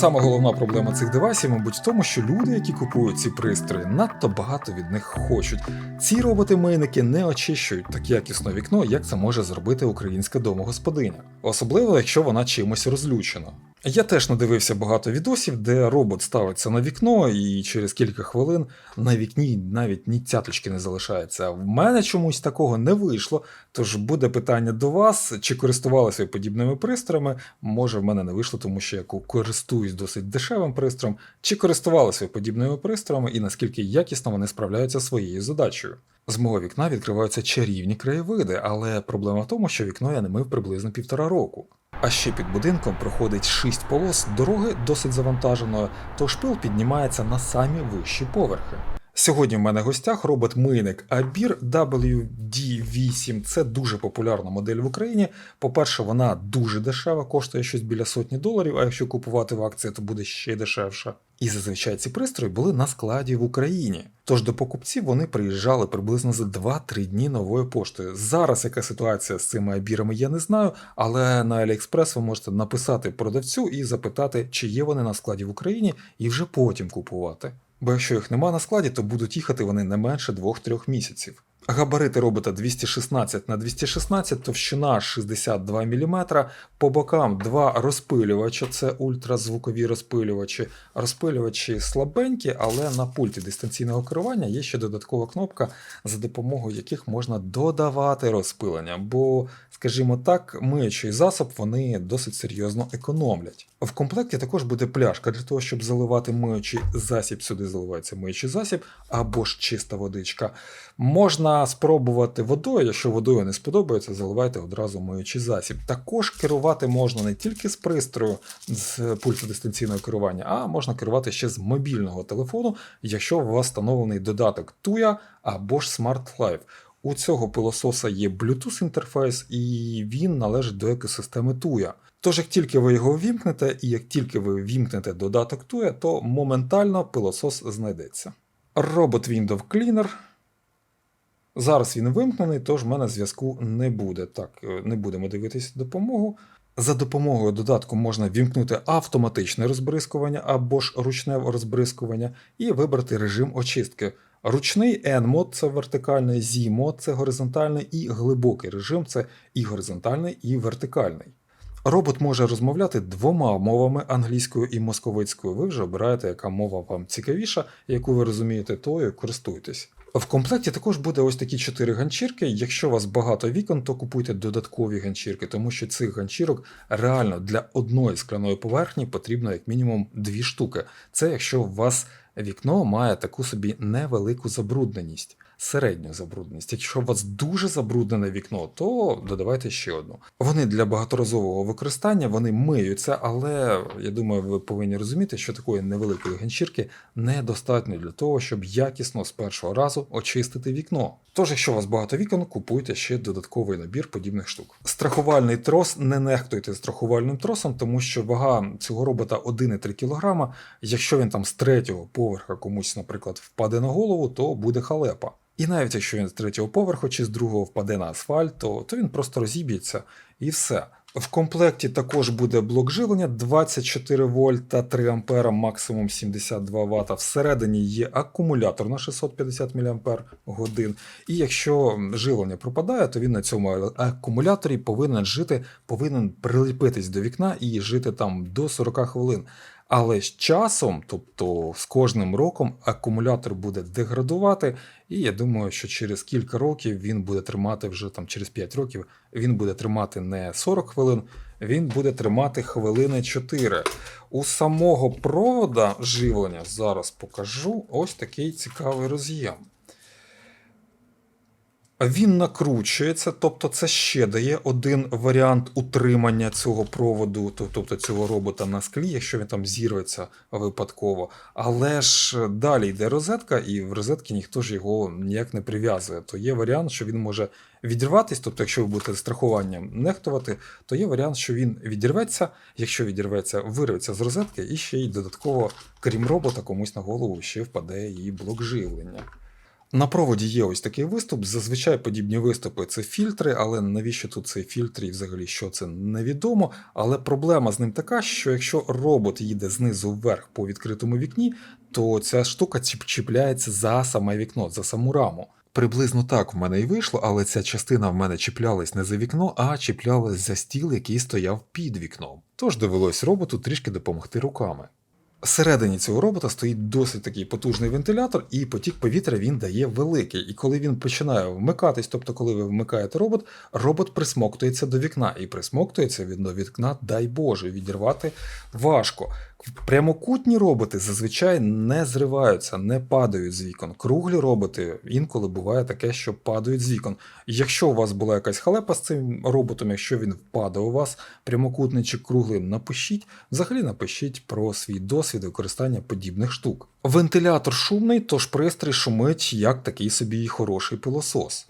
Саме головна проблема цих девайсів, мабуть, в тому, що люди, які купують ці пристрої, надто багато від них хочуть. Ці роботи-мийники не очищують так якісно вікно, як це може зробити українська домогосподиня, особливо якщо вона чимось розлючена. Я теж надивився багато відосів, де робот ставиться на вікно, і через кілька хвилин на вікні навіть ні цяточки не залишається. В мене чомусь такого не вийшло. Тож буде питання до вас, чи користувалися подібними пристроями? Може, в мене не вийшло, тому що я користуюсь досить дешевим пристроєм, чи користувалися подібними пристроями і наскільки якісно вони справляються своєю задачею. З мого вікна відкриваються чарівні краєвиди, але проблема в тому, що вікно я не мив приблизно півтора року. А ще під будинком проходить шість полос, дороги досить завантаженою, тож пил піднімається на самі вищі поверхи. Сьогодні в мене в гостях робот-мийник Абір WD8. Це дуже популярна модель в Україні. По-перше, вона дуже дешева, коштує щось біля сотні доларів, а якщо купувати в акції, то буде ще дешевше. І зазвичай ці пристрої були на складі в Україні. Тож до покупців вони приїжджали приблизно за 2-3 дні новою поштою. Зараз яка ситуація з цими абірами, я не знаю, але на AliExpress ви можете написати продавцю і запитати, чи є вони на складі в Україні, і вже потім купувати. Бо якщо їх нема на складі, то будуть їхати вони не менше 2-3 місяців. Габарити робота 216 на 216, товщина 62 мм, по бокам два розпилювача, це ультразвукові розпилювачі. Розпилювачі слабенькі, але на пульті дистанційного керування є ще додаткова кнопка, за допомогою яких можна додавати розпилення. Бо, скажімо так, миючий засоб вони досить серйозно економлять. В комплекті також буде пляшка для того, щоб заливати миючий засіб. Сюди заливається миючий засіб або ж чиста водичка. Можна спробувати водою, якщо водою не сподобається, заливайте одразу миючий засіб. Також керувати можна не тільки з пристрою з пульту дистанційного керування, а можна керувати ще з мобільного телефону, якщо у вас встановлений додаток Tuya або ж Smart Life. У цього пилососа є Bluetooth інтерфейс, і він належить до екосистеми Tuya. Тож, як тільки ви його ввімкнете, і як тільки ви ввімкнете додаток Tuya, то моментально пилосос знайдеться. Робот Window Cleaner. Зараз він вимкнений, тож в мене зв'язку не буде. Так, е, не будемо дивитися допомогу. За допомогою додатку можна вімкнути автоматичне розбризкування або ж ручне розбризкування і вибрати режим очистки. Ручний N-мод це вертикальний, Z-мод це горизонтальний, і глибокий режим це і горизонтальний, і вертикальний. Робот може розмовляти двома мовами англійською і московицькою. Ви вже обираєте, яка мова вам цікавіша, яку ви розумієте, тою користуйтесь. В комплекті також буде ось такі чотири ганчірки. Якщо у вас багато вікон, то купуйте додаткові ганчірки, тому що цих ганчірок реально для одної скляної поверхні потрібно як мінімум дві штуки. Це якщо у вас вікно має таку собі невелику забрудненість. Середню забрудненість. Якщо у вас дуже забруднене вікно, то додавайте ще одну. Вони для багаторазового використання вони миються, але я думаю, ви повинні розуміти, що такої невеликої ганчірки недостатньо для того, щоб якісно з першого разу очистити вікно. Тож, якщо у вас багато вікон, купуйте ще додатковий набір подібних штук. Страхувальний трос не нехтуйте страхувальним тросом, тому що вага цього робота 1,3 кг. Якщо він там з третього поверха комусь, наприклад, впаде на голову, то буде халепа. І навіть якщо він з третього поверху чи з другого впаде на асфальт, то, то він просто розіб'ється і все. В комплекті також буде блок живлення 24 вольта, 3 ампера, максимум 72 Вт. Всередині є акумулятор на 650 мАч. І якщо живлення пропадає, то він на цьому акумуляторі повинен жити, повинен приліпитись до вікна і жити там до 40 хвилин. Але з часом, тобто з кожним роком, акумулятор буде деградувати, і я думаю, що через кілька років він буде тримати вже там через 5 років, він буде тримати не 40 хвилин, він буде тримати хвилини 4. У самого провода живлення зараз покажу ось такий цікавий роз'єм. Він накручується, тобто це ще дає один варіант утримання цього проводу, тобто цього робота на склі, якщо він там зірветься випадково. Але ж далі йде розетка, і в розетки ніхто ж його ніяк не прив'язує. То є варіант, що він може відірватись, тобто, якщо ви будете страхуванням нехтувати, то є варіант, що він відірветься. Якщо відірветься, вирветься з розетки, і ще й додатково, крім робота, комусь на голову ще впаде і блок живлення. На проводі є ось такий виступ. Зазвичай подібні виступи це фільтри, але навіщо тут цей фільтр і взагалі що це невідомо. Але проблема з ним така, що якщо робот їде знизу вверх по відкритому вікні, то ця штука чіп- чіпляється за саме вікно, за саму раму. Приблизно так в мене і вийшло, але ця частина в мене чіплялась не за вікно, а чіплялась за стіл, який стояв під вікном. Тож довелось роботу трішки допомогти руками. Всередині цього робота стоїть досить такий потужний вентилятор, і потік повітря він дає великий. І коли він починає вмикатись, тобто коли ви вмикаєте робот, робот присмоктується до вікна. І присмоктується від вікна, дай Боже, відірвати важко. Прямокутні роботи зазвичай не зриваються, не падають з вікон. Круглі роботи інколи буває таке, що падають з вікон. Якщо у вас була якась халепа з цим роботом, якщо він впаде у вас прямокутний чи круглий, напишіть. Взагалі напишіть про свій досвід використання подібних штук. Вентилятор шумний, тож пристрій шумить як такий собі хороший пилосос.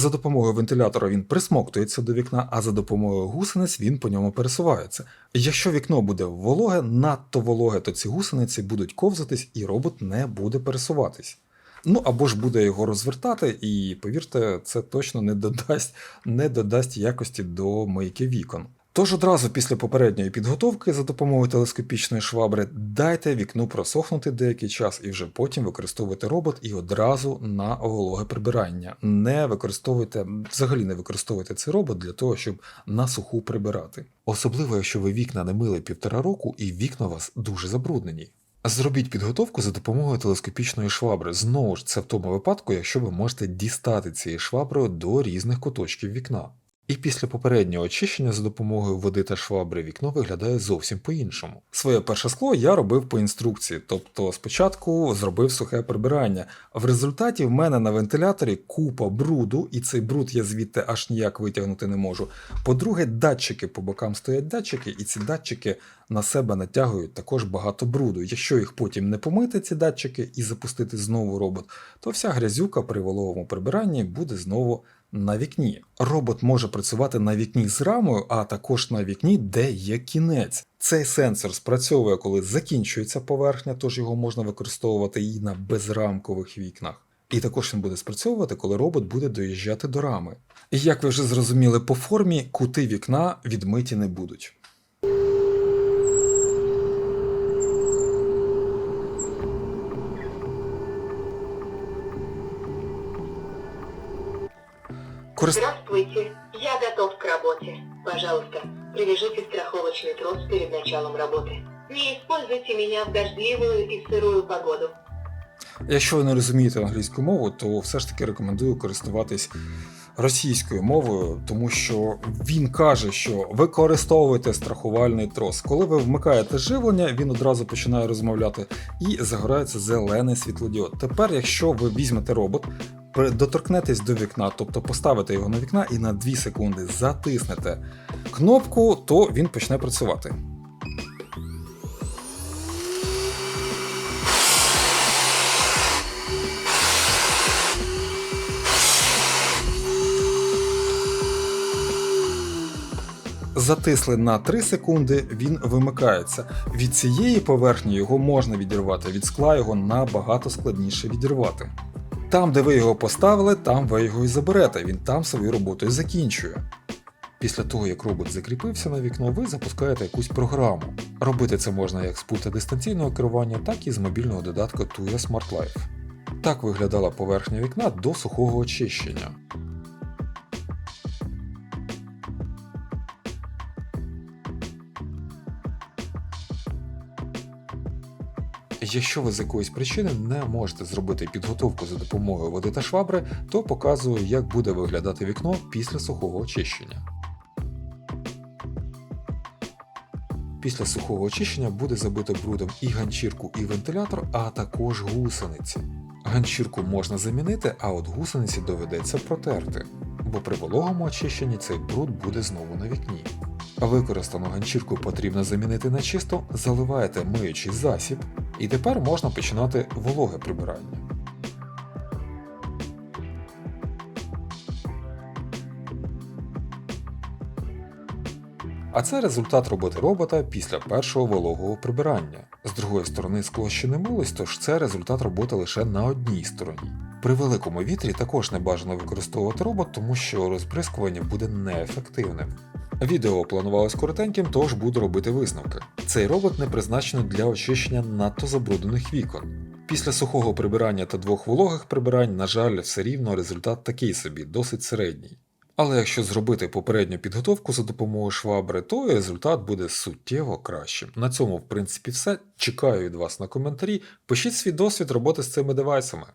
За допомогою вентилятора він присмоктується до вікна, а за допомогою гусениць він по ньому пересувається. Якщо вікно буде вологе, надто вологе, то ці гусениці будуть ковзатись і робот не буде пересуватись. Ну або ж буде його розвертати, і повірте, це точно не додасть, не додасть якості до мийки вікон. Тож одразу після попередньої підготовки за допомогою телескопічної швабри дайте вікну просохнути деякий час і вже потім використовуйте робот і одразу на вологе прибирання. Не використовуйте, взагалі не використовуйте цей робот для того, щоб на суху прибирати. Особливо, якщо ви вікна не мили півтора року і вікна у вас дуже забруднені. Зробіть підготовку за допомогою телескопічної швабри. Знову ж це в тому випадку, якщо ви можете дістати цією шваброю до різних куточків вікна. І після попереднього очищення за допомогою води та швабри вікно виглядає зовсім по-іншому. Своє перше скло я робив по інструкції, тобто спочатку зробив сухе прибирання. В результаті в мене на вентиляторі купа бруду, і цей бруд я звідти аж ніяк витягнути не можу. По-друге, датчики по бокам стоять датчики, і ці датчики на себе натягують також багато бруду. Якщо їх потім не помити, ці датчики, і запустити знову робот, то вся грязюка при вологому прибиранні буде знову на вікні. Робот може працювати на вікні з рамою, а також на вікні, де є кінець. Цей сенсор спрацьовує, коли закінчується поверхня, тож його можна використовувати і на безрамкових вікнах. І також він буде спрацьовувати, коли робот буде доїжджати до рами. І як ви вже зрозуміли по формі, кути вікна відмиті не будуть. Корист... Здравствуйте, я готов к работе. Пожалуйста, привяжите страховочный трос перед началом работы. Не используйте меня в дождливую и сырую погоду. Якщо ви не розумієте англійську мову, то все ж таки рекомендую користуватись російською мовою, тому що він каже, що використовуйте страхувальний трос. Коли ви вмикаєте живлення, він одразу починає розмовляти і загорається зелений світлодіод. Тепер, якщо ви візьмете робот, при- доторкнетесь до вікна, тобто поставите його на вікна і на 2 секунди затиснете кнопку, то він почне працювати. Затисли на 3 секунди, він вимикається. Від цієї поверхні його можна відірвати, від скла його набагато складніше відірвати. Там, де ви його поставили, там ви його і заберете, він там свою роботу і закінчує. Після того, як робот закріпився на вікно, ви запускаєте якусь програму. Робити це можна як з пульта дистанційного керування, так і з мобільного додатку Tuya Smart Life. Так виглядала поверхня вікна до сухого очищення. Якщо ви з якоїсь причини не можете зробити підготовку за допомогою води та швабри, то показую, як буде виглядати вікно після сухого очищення. Після сухого очищення буде забито брудом і ганчірку, і вентилятор, а також гусениці. Ганчірку можна замінити, а от гусениці доведеться протерти, бо при вологому очищенні цей бруд буде знову на вікні. Використану ганчірку потрібно замінити на чисто, заливаєте миючий засіб, і тепер можна починати вологе прибирання. А це результат роботи робота після першого вологого прибирання. З другої сторони скло ще не милось, тож це результат роботи лише на одній стороні. При великому вітрі також не бажано використовувати робот, тому що розбризкування буде неефективним. Відео планувалось коротеньким, тож буду робити висновки. Цей робот не призначений для очищення надто забруднених вікон. Після сухого прибирання та двох вологих прибирань, на жаль, все рівно результат такий собі, досить середній. Але якщо зробити попередню підготовку за допомогою швабри, то результат буде суттєво кращим. На цьому, в принципі, все. Чекаю від вас на коментарі. Пишіть свій досвід роботи з цими девайсами.